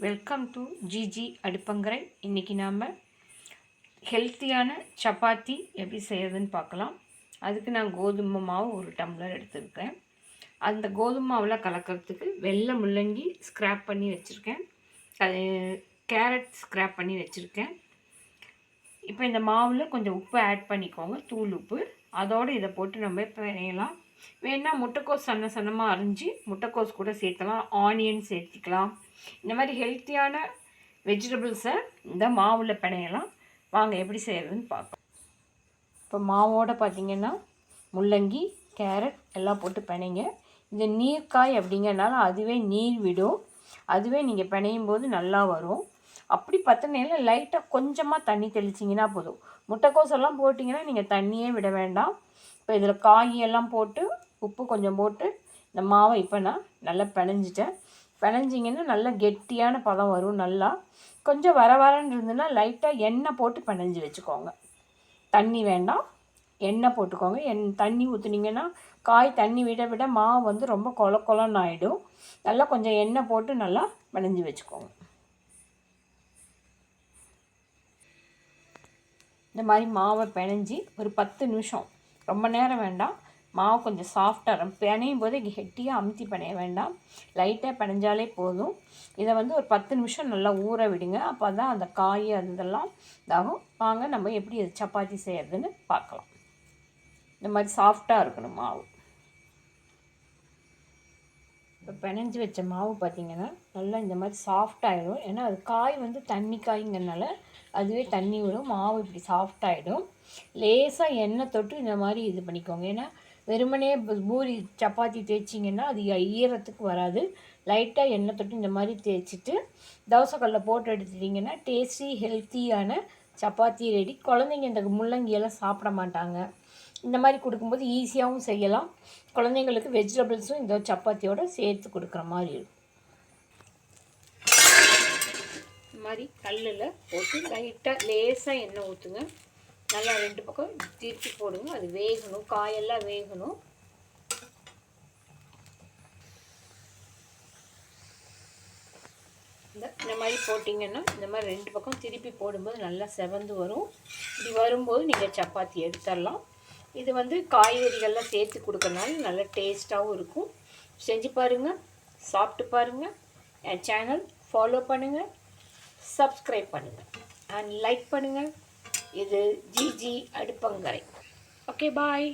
Welcome to GG அடுப்பங்கரை இன்றைக்கி நாம் ஹெல்த்தியான சப்பாத்தி எப்படி செய்கிறதுன்னு பார்க்கலாம் அதுக்கு நான் கோதுமை மாவு ஒரு டம்ளர் எடுத்துருக்கேன் அந்த கோதுமை மாவில் கலக்கிறதுக்கு வெள்ளை முள்ளங்கி ஸ்க்ராப் பண்ணி வச்சுருக்கேன் அது கேரட் ஸ்க்ராப் பண்ணி வச்சுருக்கேன் இப்போ இந்த மாவில் கொஞ்சம் உப்பு ஆட் பண்ணிக்கோங்க தூள் உப்பு அதோடு இதை போட்டு நம்ம பிணையலாம் வேணால் முட்டைக்கோஸ் சன்ன சன்னமாக அரிஞ்சு முட்டைக்கோஸ் கூட சேர்த்தலாம் ஆனியன் சேர்த்திக்கலாம். இந்த மாதிரி ஹெல்த்தியான வெஜிடபிள்ஸை இந்த மாவில் பிணையலாம். வாங்க எப்படி செய்கிறதுன்னு பார்க்கலாம் இப்போ மாவோட பார்த்திங்கன்னா முள்ளங்கி கேரட் எல்லாம் போட்டு பிணைங்க. இந்த நீர்க்காய் அப்படிங்கிறனால அதுவே நீர் விடும். அதுவே நீங்கள் பிணையும் போது நல்லா வரும். அப்படி பத்தினையில் லைட்டாக கொஞ்சமாக தண்ணி தெளிச்சிங்கன்னா போதும். முட்டைக்கோசெல்லாம் போட்டிங்கன்னா நீங்கள் தண்ணியே விட வேண்டாம். இப்போ இதில் காயெல்லாம் போட்டு உப்பு கொஞ்சம் போட்டு இந்த மாவை இப்போ நான் நல்லா பிணைஞ்சிட்டேன். பிணைஞ்சிங்கன்னா நல்லா கெட்டியான பதம் வரும் நல்லா. கொஞ்சம் வர வரன்னு இருந்ததுன்னா லைட்டாக எண்ணெய் போட்டு பிணைஞ்சி வச்சுக்கோங்க. தண்ணி வேண்டாம். எண்ணெய் போட்டுக்கோங்க. எண் தண்ணி ஊற்றுனீங்கன்னா காய் தண்ணி விட விட மாவு வந்து ரொம்ப கொல கொலன்னு ஆகிடும் நல்லா கொஞ்சம் எண்ணெய் போட்டு நல்லா பிணைஞ்சி வச்சுக்கோங்க. இந்த மாதிரி மாவை பிணைஞ்சி ஒரு பத்து நிமிஷம். ரொம்ப நேரம் வேண்டாம். மாவு கொஞ்சம் சாஃப்டாக பிணையும் போது கெட்டியாக அமுத்தி பிணைய வேண்டாம். லைட்டாக பிணைஞ்சாலே போதும். இதை வந்து ஒரு பத்து நிமிஷம் நல்லா ஊற விடுங்க. அப்போ தான் அந்த காய் அதெல்லாம் இதாகும். வாங்க நம்ம எப்படி சப்பாத்தி செய்கிறதுன்னு பார்க்கலாம். இந்த மாதிரி சாஃப்டாக இருக்கணும் மாவு. இப்போ பிணைஞ்சி வச்ச மாவு பார்த்திங்கன்னா நல்லா இந்த மாதிரி சாஃப்டாகிடும் ஏன்னா அது காய் வந்து தண்ணி காய்ங்கிறனால அதுவே தண்ணி விடும் மாவு இப்படி சாஃப்டாகிடும் லேசாக எண்ணெய் தொட்டு இந்த மாதிரி இது பண்ணிக்கோங்க. ஏன்னா வெறுமனே பூரி சப்பாத்தி தேய்ச்சிங்கன்னா அது ஈரத்துக்கு வராது. லைட்டாக எண்ணெய் தொட்டு இந்த மாதிரி தேய்ச்சிட்டு தோசைக்கல்ல போட்டு எடுத்துட்டிங்கன்னா டேஸ்டி ஹெல்த்தியான சப்பாத்தி ரெடி குழந்தைங்க இந்த முள்ளங்கியெல்லாம் சாப்பிட மாட்டாங்க. இந்த மாதிரி கொடுக்கும்போது ஈஸியாகவும் செய்யலாம். குழந்தைங்களுக்கு வெஜிடபிள்ஸும் இந்த சப்பாத்தியோடு சேர்த்து கொடுக்குற மாதிரி இருக்கும் இந்த மாதிரி கல்லில் போட்டு லைட்டாக லேசாக எண்ணெய் ஊற்றுங்க நல்லா ரெண்டு பக்கம் திருப்பி போடுங்க. அது வேகணும். காயெல்லாம் வேகணும். இந்த இந்த மாதிரி போட்டிங்கன்னா இந்த மாதிரி ரெண்டு பக்கம் திருப்பி போடும்போது நல்லா செவந்து வரும். இப்படி வரும்போது நீங்கள் சப்பாத்தி எடுத்துடலாம். இது வந்து காய்கறிகள்லாம் சேர்த்து கொடுக்கறனால நல்லா டேஸ்ட்டாகவும் இருக்கும். செஞ்சு பாருங்கள் சாப்பிட்டு பாருங்கள் என் சேனல் ஃபாலோ பண்ணுங்கள் சப்ஸ்கிரைப் பண்ணுங்கள் அண்ட் லைக் பண்ணுங்கள் இது ஜிஜி அடுப்பங்கரை. Okay bye